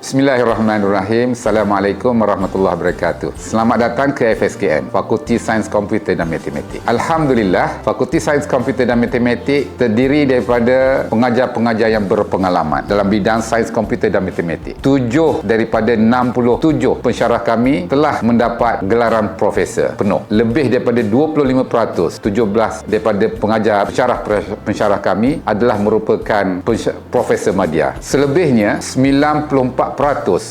Bismillahirrahmanirrahim. Assalamualaikum warahmatullahi wabarakatuh. Selamat datang ke FSKM, Fakulti Sains Komputer dan Matematik. Alhamdulillah, Fakulti Sains Komputer dan Matematik terdiri daripada pengajar-pengajar yang berpengalaman dalam bidang sains komputer dan matematik. Tujuh daripada 67 pensyarah kami telah mendapat gelaran profesor penuh. Lebih daripada 25%, 17 daripada pengajar pensyarah pensyarah kami adalah merupakan profesor madya. Selebihnya 94 4%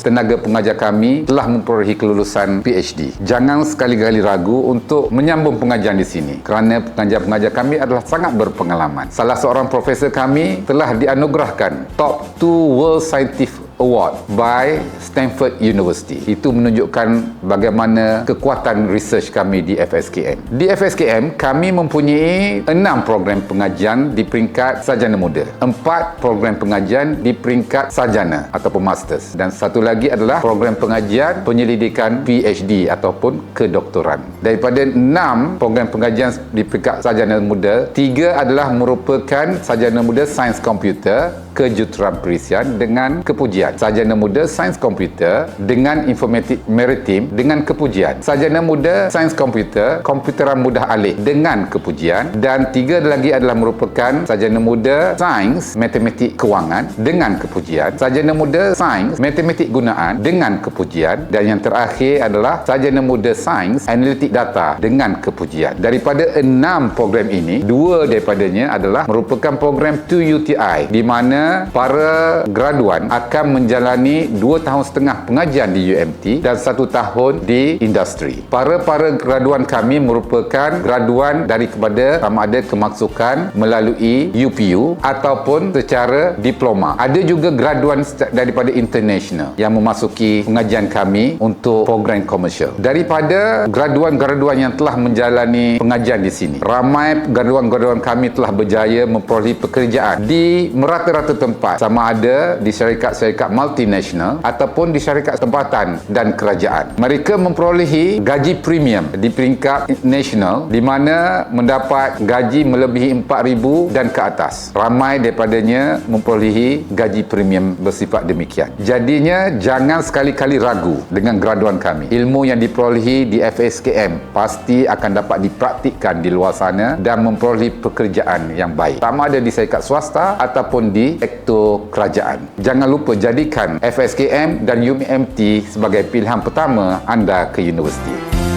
tenaga pengajar kami telah memperolehi kelulusan PhD. Jangan sekali-kali ragu untuk menyambung pengajian di sini kerana pengajar-pengajar kami adalah sangat berpengalaman. Salah seorang profesor kami telah dianugerahkan top 2 World Scientific Award by Stanford University. Itu menunjukkan bagaimana kekuatan research kami di FSKM. Di FSKM, kami mempunyai enam program pengajian di peringkat sarjana muda. Empat program pengajian di peringkat sarjana ataupun masters. Dan satu lagi adalah program pengajian penyelidikan PhD ataupun kedoktoran. Daripada enam program pengajian di peringkat sarjana muda, tiga adalah merupakan sarjana muda sains komputer kejuruteraan perisian dengan kepujian. Sarjana muda sains komputer dengan informatik maritim dengan kepujian. Sarjana muda sains komputer, komputeran mudah alih dengan kepujian dan tiga lagi adalah merupakan sarjana muda sains matematik kewangan dengan kepujian. Sarjana muda sains matematik gunaan dengan kepujian dan yang terakhir adalah sarjana muda sains analitik data dengan kepujian. Daripada enam program ini, dua daripadanya adalah merupakan program 2UTI di mana para graduan akan menjalani dua tahun setengah pengajian di UMT dan satu tahun di industri. Para-para graduan kami merupakan graduan dari kepada sama ada kemasukan melalui UPU ataupun secara diploma. Ada juga graduan daripada international yang memasuki pengajian kami untuk program komersial. Daripada graduan-graduan yang telah menjalani pengajian di sini, ramai graduan-graduan kami telah berjaya memperolehi pekerjaan di merata-rata tempat sama ada di syarikat-syarikat multinasional ataupun di syarikat tempatan dan kerajaan. Mereka memperolehi gaji premium di peringkat nasional di mana mendapat gaji melebihi 4000 dan ke atas. Ramai daripadanya memperolehi gaji premium bersifat demikian. Jadinya jangan sekali-kali ragu dengan graduan kami. Ilmu yang diperolehi di FSKM pasti akan dapat dipraktikkan di luar sana dan memperolehi pekerjaan yang baik. Sama ada di syarikat swasta ataupun di sektor kerajaan. Jangan lupa jadi jadikan FSKM dan UMT sebagai pilihan pertama anda ke universiti.